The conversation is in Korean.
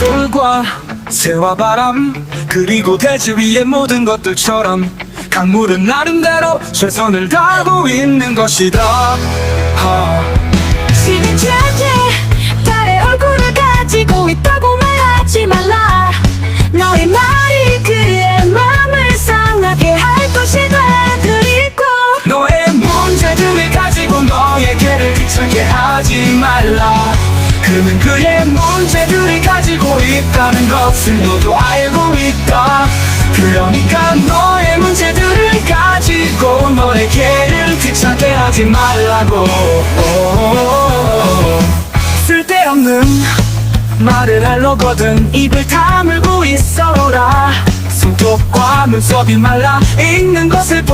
말라 새와 바람 그리고 대지 위의 모든 것들처럼 강물은 나름대로 최선을 다하고 있는 것이다. 하. 지금 현재 달의 얼굴을 가지고 있다고 말하지 말라. 너의 말이 그의 마음을 상하게 할 것이다 그리고. 너의 문제들을 가지고 너에게를 귀찮게 하지 말라. 그는 그의 문제들을 가지고 있다는 것을 너도 알고 있다. 그러니까 너의 문제들을 가지고 너에게를 귀찮게 하지 말라고. 쓸데없는 말을 하려거든 입을 다물고 있어라. 손톱과 눈썹이 말라 있는 것을 보고